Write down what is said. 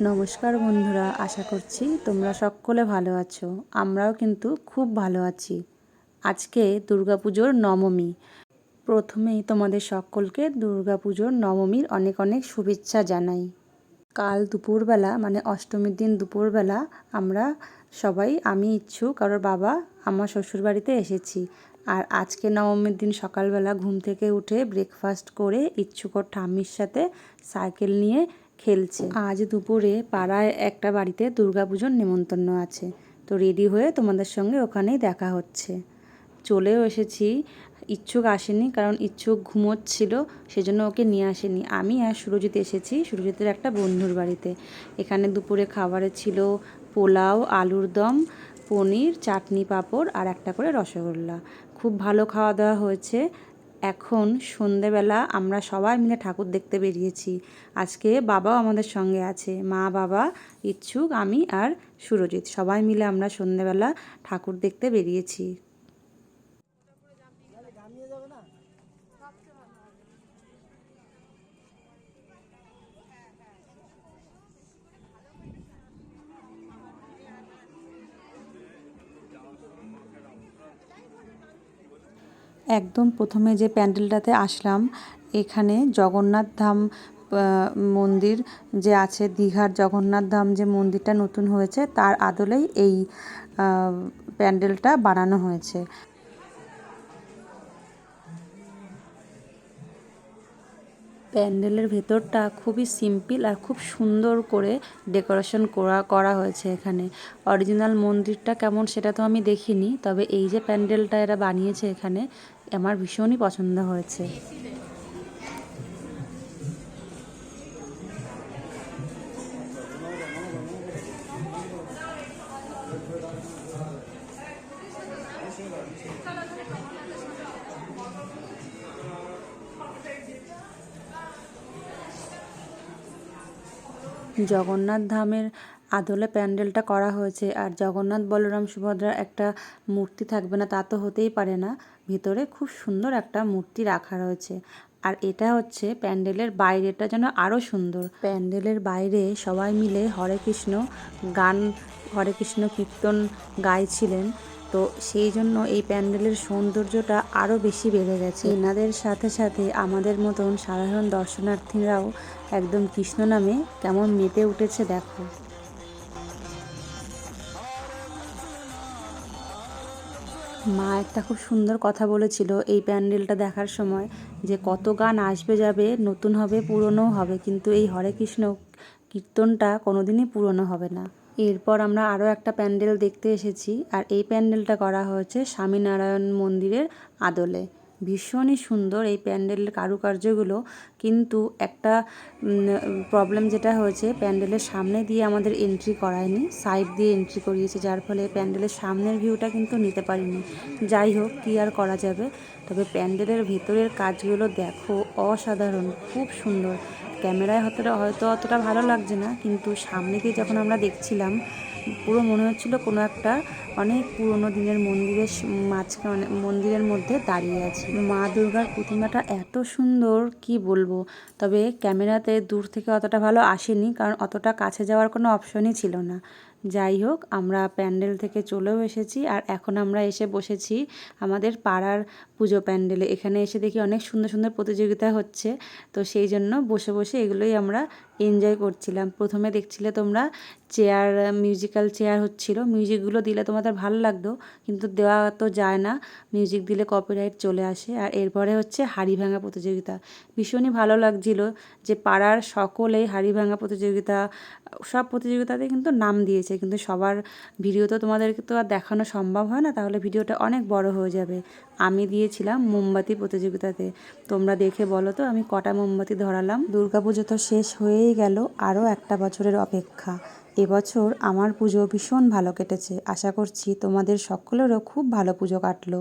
নমস্কার বন্ধুরা, আশা করছি তোমরা সকলে ভালো আছো। আমরাও কিন্তু খুব ভালো আছি। আজকে দুর্গাপুজোর নবমী। প্রথমেই তোমাদের সকলকে দুর্গাপুজোর নবমীর অনেক অনেক শুভেচ্ছা জানাই। কাল দুপুরবেলা মানে অষ্টমীর দিন দুপুরবেলা আমরা সবাই, আমি ইচ্ছুক, কারোর বাবা, আমার শ্বশুরবাড়িতে এসেছি। আর আজকে নবমীর দিন সকালবেলা ঘুম থেকে উঠে ব্রেকফাস্ট করে ইচ্ছুকর ঠাম্মির সাথে সাইকেল নিয়ে খেলছে। আজ দুপুরে পাড়ায় একটা বাড়িতে দুর্গাপুজোর নেমন্তন্ন আছে। তো রেডি হয়ে তোমাদের সঙ্গে ওখানেই দেখা হচ্ছে। চলেও এসেছি। ইচ্ছুক আসেনি কারণ ইচ্ছুক ঘুমোচ্ছিল, সেজন্য ওকে নিয়ে আসেনি। আমি আর সুরজিৎ এসেছি, সুরজিতের একটা বন্ধুর বাড়িতে। এখানে দুপুরে খাবারে ছিল পোলাও, আলুর দম, পনির, চাটনি পাঁপড় আর একটা করে রসগোল্লা। খুব ভালো খাওয়া দাওয়া হয়েছে। এখন সন্ধেবেলা আমরা সবাই মিলে ঠাকুর দেখতে বেরিয়েছি। আজকে বাবাও আমাদের সঙ্গে আছে। মা, বাবা, ইচ্ছুক, আমি আর সুরজিৎ। সবাই মিলে আমরা সন্ধেবেলা ঠাকুর দেখতে বেরিয়েছি। একদম প্রথমে যে প্যান্ডেলটাতে আসলাম, এখানে জগন্নাথ ধাম মন্দির যে আছে, দীঘার জগন্নাথ ধাম যে মন্দিরটা নতুন হয়েছে, তার আদলেই এই প্যান্ডেলটা বানানো হয়েছে। প্যান্ডেলের ভেতরটা খুবই সিম্পল আর খুব সুন্দর করে ডেকোরেশন করা করা হয়েছে এখানে। অরিজিনাল মন্দিরটা কেমন সেটা তো আমি দেখিনি, তবে এই যে প্যান্ডেলটা এরা বানিয়েছে এখানে আমার ভীষণই পছন্দ হয়েছে। জগন্নাথ ধামের আদলে প্যান্ডেলটা করা হয়েছে, আর জগন্নাথ বলরাম সুভদ্রার একটা মূর্তি থাকবে না, তা তো হতেই পারে না। ভিতরে খুব সুন্দর একটা মূর্তি রাখা রয়েছে। আর এটা হচ্ছে প্যান্ডেলের বাইরেটা যেন আরও সুন্দর। প্যান্ডেলের বাইরে সবাই মিলে হরে কৃষ্ণ গান, হরে কৃষ্ণ কীর্তন গাইছিলেন। তো সেই জন্য এই প্যান্ডেলের সৌন্দর্যটা আরও বেশি বেড়ে গেছে। এনাদের সাথে সাথে আমাদের মতন সাধারণ দর্শনার্থীরাও একদম কৃষ্ণ নামে কেমন মেতে উঠেছে দেখো। মা একটা খুব সুন্দর কথা বলেছিল এই প্যান্ডেলটা দেখার সময় যে কত গান আসবে যাবে, নতুন হবে, পুরনোও হবে, কিন্তু এই হরে কৃষ্ণ কীর্তনটা কোনোদিনই পুরনো হবে না। এরপর আমরা আরও একটা প্যান্ডেল দেখতে এসেছি, আর এই প্যান্ডেলটা করা হয়েছে স্বামীনারায়ণ মন্দিরের আদলে। ভীষণই সুন্দর এই প্যান্ডেলের কারুকার্যগুলো। কিন্তু একটা প্রবলেম যেটা হয়েছে, প্যান্ডেলের সামনে দিয়ে আমাদের এন্ট্রি করায়নি সাইড দিয়ে এন্ট্রি করিয়েছে, যার ফলে প্যান্ডেলের সামনের ভিউটা কিন্তু নিতে পারিনি। যাই হোক, কী আর করা যাবে? তবে প্যান্ডেলের ভেতরের কাজগুলো দেখো, অসাধারণ, খুব সুন্দর। ক্যামেরায় হয়তো হয়তো অতটা ভালো লাগছে না, কিন্তু সামনে গিয়ে যখন আমরা দেখছিলাম পুরো মনে হচ্ছিল কোনো একটা অনেক পুরনো দিনের মন্দিরের মাঝখানে মাঝখানে মন্দিরের মধ্যে দাঁড়িয়ে আছি। মা দুর্গার প্রতিমাটা এত সুন্দর, কি বলব? তবে ক্যামেরাতে দূর থেকে অতটা ভালো আসেনি, কারণ অতটা কাছে যাওয়ার কোনো অপশনই ছিল না। যাই হোক, আমরা প্যান্ডেল থেকে চলেও এসেছি আর এখন আমরা এসে বসেছি আমাদের পাড়ার পুজো প্যান্ডেলে। এখানে এসে দেখি অনেক সুন্দর সুন্দর প্রতিযোগিতা হচ্ছে, তো সেই জন্য বসে বসে এগুলোই আমরা এনজয় করছিলাম। প্রথমে দেখছিলে তোমরা চেয়ার মিউজিক্যাল চেয়ার হচ্ছিল। মিউজিকগুলো দিলে তোমাদের ভালো লাগতো, কিন্তু দেওয়া তো যায় না। মিউজিক দিলে কপিরাইট চলে আসে। আর এরপরে হচ্ছে হাড়ি ভাঙা প্রতিযোগিতা। ভীষণই ভালো লাগছিল যে পাড়ার সকলেই হাড়ি ভাঙা প্রতিযোগিতা, সব প্রতিযোগিতাতে কিন্তু নাম দিয়েছে। কিন্তু সবার ভিডিও তো তোমাদেরকে তো আর দেখানো সম্ভব হয় না, তাহলে ভিডিওটা অনেক বড় হয়ে যাবে। আমি দিয়েছিলাম মোমবাতি প্রতিযোগিতাতে। তোমরা দেখে বলো তো, আমি কটা মোমবাতি ধরালাম? দুর্গাপুজো তো শেষ হয়েই গেল, আরও একটা বছরের অপেক্ষা। এবছর আমার পুজো ভীষণ ভালো কেটেছে। আশা করছি তোমাদের সকলেরও খুব ভালো পুজো কাটলো।